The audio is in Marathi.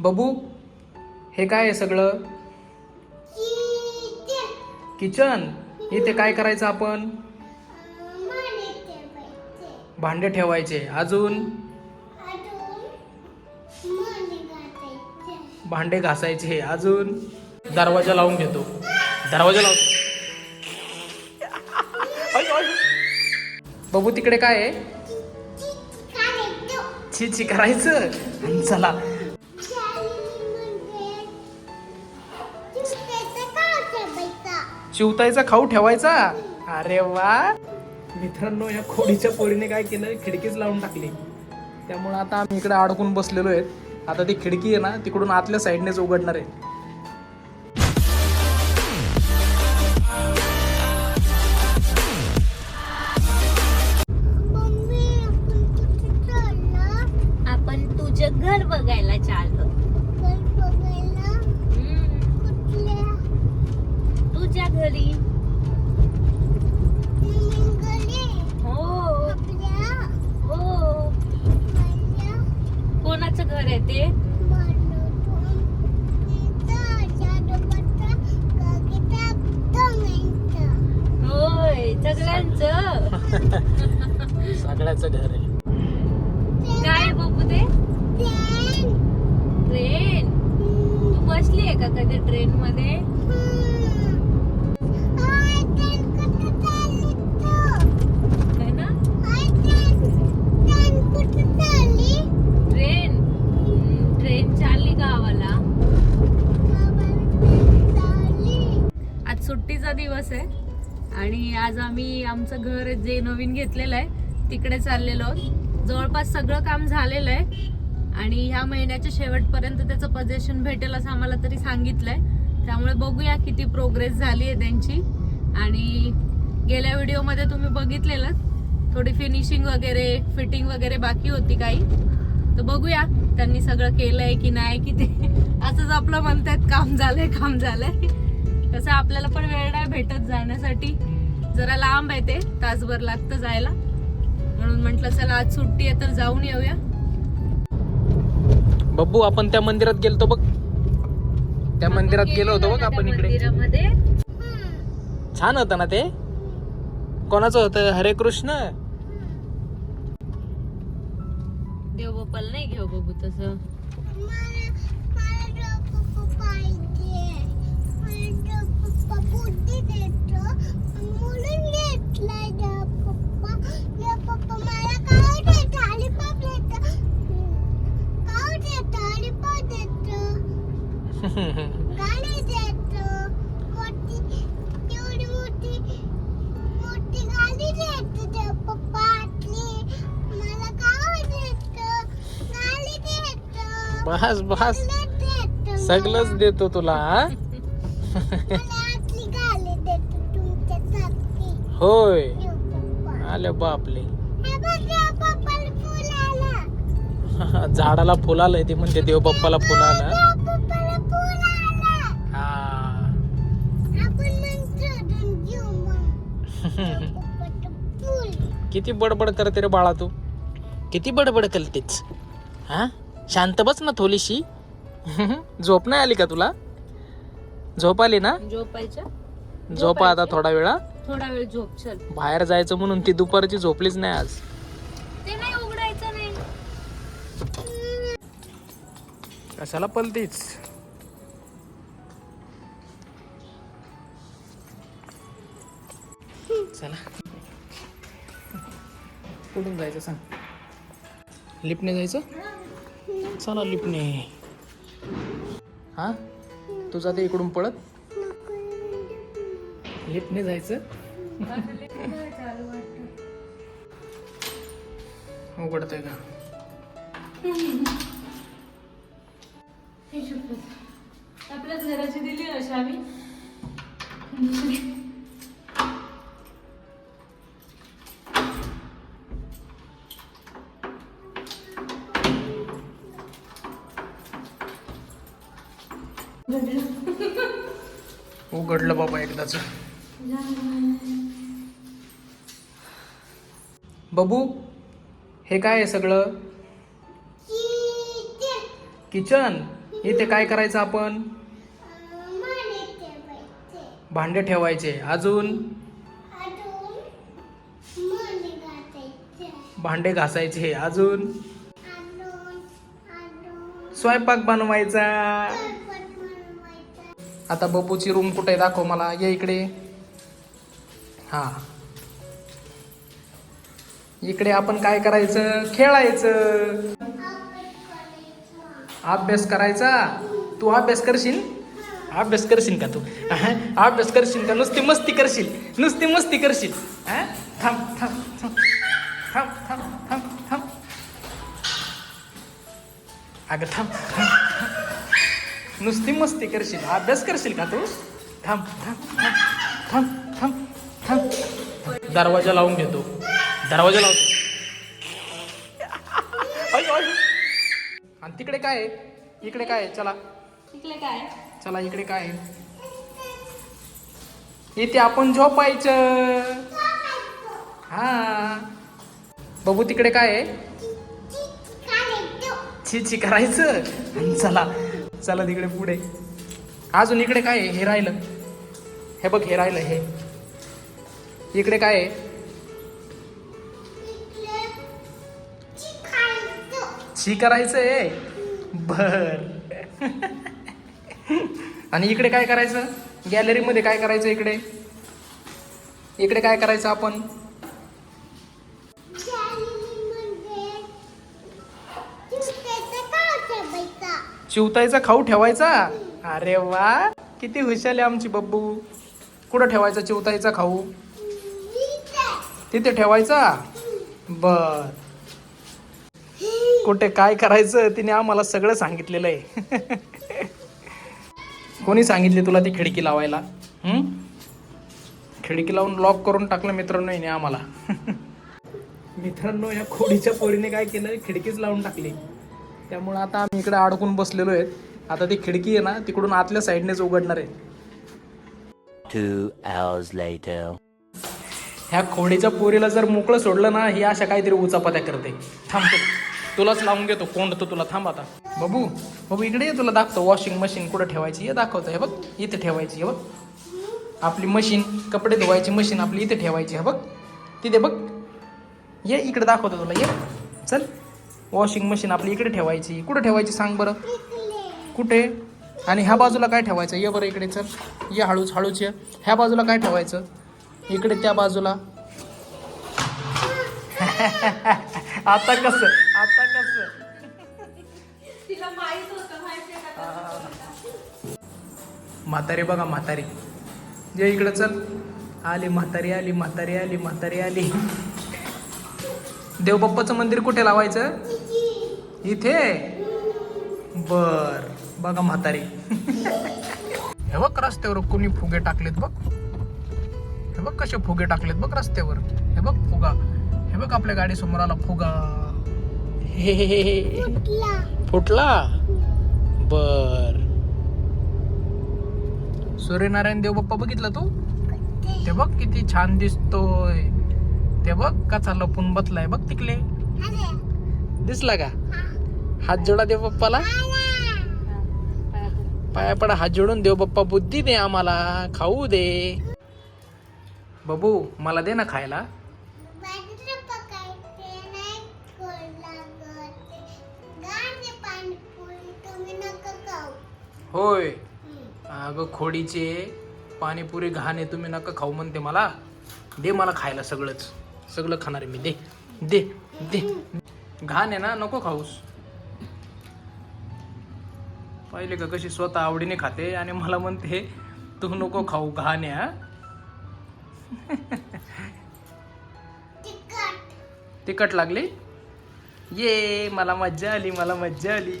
बबू हे काय आहे सगळं? किचन. इथे काय करायचं आपण? भांडे ठेवायचे. अजून? भांडे घासायचे. अजून? दरवाजा लावून घेतो. दरवाजा लावतो. बबू तिकडे काय आहे? छी छी करायचं चला चिवतायचा खाऊ ठेवायचा? अरे वा! मित्रांनो या खोडीच्या पोरीने काय केलं खिडकीच लावून टाकली. त्यामुळे आता आम्ही इकडे अडकून बसलेलो आहेत. आता ती खिडकी आहे ना तिकडून आतल्या साईडनेच उघडणार आहे. घर आहे ते? होय सगळ्यांचं. सगळ्याचं घर आहे. काय बघू ते? ट्रेन. तू बसली आहे का कधी ट्रेन मध्ये आज सुट्टीचा दिवस आहे. आणि आज आम्ही आमचं घर जे नवीन घेतलेलं आहे तिकडे चाललेलो आहोत. जवळपास सगळं काम झालेलं आहे. आणि ह्या महिन्याच्या शेवटपर्यंत त्याचं पजेशन भेटेल असं आम्हाला तरी सांगितलंय. त्यामुळे बघूया किती प्रोग्रेस झाली आहे त्यांची. आणि गेल्या व्हिडिओमध्ये तुम्ही बघितलेलं थोडी फिनिशिंग वगैरे फिटिंग वगैरे बाकी होती काही. तर बघूया त्यांनी सगळं केलंय की नाही की ते असंच आपलं म्हणतात काम झालंय काम झालंय. कसं आपल्याला पण वेळ नाही भेटत जाण्यासाठी. जरा लांब आहे ते तासभर लागतं जायला. म्हणून म्हटलं चला आज सुट्टी आहे तर जाऊन येऊया. बब्बू आपण त्या मंदिरात गेलतो बघ. त्या मंदिरात गेलो होतो बघ आपण इकडे. मंदिरामध्ये. छान होतं ना ते? कोणाचं होतं? हरे कृष्ण? देवबापाला नाही घेऊ बघू तसं. बस बस. सगळंच देतो तुला होय. आले बापले. झाडाला फुल आलंय ते म्हणते देव बाप्पाला फुल आलं. किती बडबड करते रे बाळा तू. किती बडबड करतेच हा? शांत बस ना थोडीशी. झोप नाही आली का तुला? झोप आली ना? झोपायच्या? झोपा आता थोडा वेळा थोडा वेळ झोप चल. बाहेर जायचं म्हणून ती दुपारची झोपलीच नाही आज. ते नाही उघडायचं नाही. कशाला पलतीच? चला. कुठून जायचं सांग? लिपणे जायचं? चला लिपणे हा? तू जाते इकडून पळत. लिपणे जायचं. उघडतंय का आपल्याच घराची दिली अशी आम्ही उघडलं बाबा एकदाच. बबू हे काय आहे सगळं? किचन. इथे काय करायचं आपण? भांडे ठेवायचे. अजून? भांडे घासायचे. अजून. स्वयंपाक बनवायचा. आता बबूची रूम कुठे आहे? दाखव मला. ये इकडे. हा. इकडे आपण काय करायचं? खेळायचं. अभ्यास करायचा? तू अभ्यास करशील? अभ्यास करशील का तू? अभ्यास करशील का? नुसती मस्ती करशील. नुसती मस्ती करशील. थांब थांब थांब. थांब थांब थांब थांब. अगं थांब थांब. नुसती मस्ती करशील अभ्यास करशील का तू? थांब थांब थांब थांब थांब थांब. दरवाजा लावून घेतो. दरवाजा लावतो. आणि तिकडे काय आहे? इकडे काय आहे? चला. तिकडे काय चला इकडे काय आहे? इथे आपण झोपायचं. हा. बघू तिकडे काय आहे? करायचो छी छी करायचं. आणि चला. चला तिकडे पुढे. अजून इकडे काय आहे? हे राहिलं. हे बघ हे राहिलं हे. इकडे काय आहे? इकडे करायचं छी करायचंय बर. आणि इकडे काय करायचं? गॅलरीमध्ये काय करायचं इकडे? इकडे काय करायचं आपण? ठेवायचा चिवतायचा खाऊ ठेवायचा? अरे वा किती हुशार आहे आमची बब्बू. कुठं ठेवायचा चिवतायचा खाऊ? तिथे ठेवायचा? बर. कुठे काय करायचं तिने आम्हाला सगळं सांगितलेलं आहे. कोणी सांगितले तुला ती खिडकी लावायला? खिडकी लावून लॉक करून टाकलं मित्रांनो हिने आम्हाला. मित्रांनो या खोडीच्या पोरीने काय केलं? खिडकीच लावून टाकली. त्यामुळं आता आम्ही इकडे अडकून बसलेलो आहेत. आता ती खिडकी आहे ना तिकडून आतल्या साईडनेच उघडणार आहे. Two hours later. ह्या खोडीच्या पोरीला जर मोकळं सोडलं ना ही अशा काहीतरी उचापत्या करते. थांबतो तुलाच लावून घेतो कोंडतो तुला. थांब आता. बाबू बाबू इकडे ये तुला दाखवतो. वॉशिंग मशीन कुठं ठेवायची हे दाखवतो. हे बघ इथे ठेवायची हे बघ. आपली मशीन कपडे धुवायची मशीन आपली इथे ठेवायची हे बघ. तिथे बघ. ये इकडे दाखवतो तुला. ये. चल. वॉशिंग मशीन आपली इकडे ठेवायची. कुठं ठेवायची सांग बरं? कुठे? आणि ह्या बाजूला काय ठेवायचं? ये बरं इकडे चल. ये हळूच हळूच ये. ह्या बाजूला काय ठेवायचं? इकडे त्या बाजूला. आता कसं? आता कसं? म्हातारी बघा म्हातारी. जे इकडं चल. आली म्हातारी आली म्हातारी आली म्हातारी आली. देवबाप्पाचं मंदिर कुठे लावायचं? इथे? बर. बघा म्हातारी. हे बघ रस्त्यावर कोणी फुगे टाकलेत बघ. हे बघ कसे फुगे टाकलेत बघ रस्त्यावर. हे बघ फुगा. हे बघ आपल्या गाडी समोर आला फुगा. हे हे फुटला? बर. सूर्यनारायण देव बाप्पा बघितला तू? ते बघ किती छान दिसतोय. ते बघ कसा लपून बसलाय बघ तिकले अरे दिसला का? हात जोडा देव बाप्पाला. पाया पडा हात जोडून देव बाप्पा बुद्धी दे आम्हाला खाऊ दे. बाबू मला दे ना खायला. होय. अगं खोडीचे पाणीपुरी घाण तुम्ही नका खाऊ म्हणते मला. दे मला खायला सगळंच. सगळं खाणार आहे मी. दे दे दे. घाण आहे ना नको खाऊस. पाहिले का कशी स्वतः आवडीने खाते आणि मला म्हणते तू नको खाऊ घाण आहे तिखट लागली? ये मला मज्जा आली मला मज्जा आली.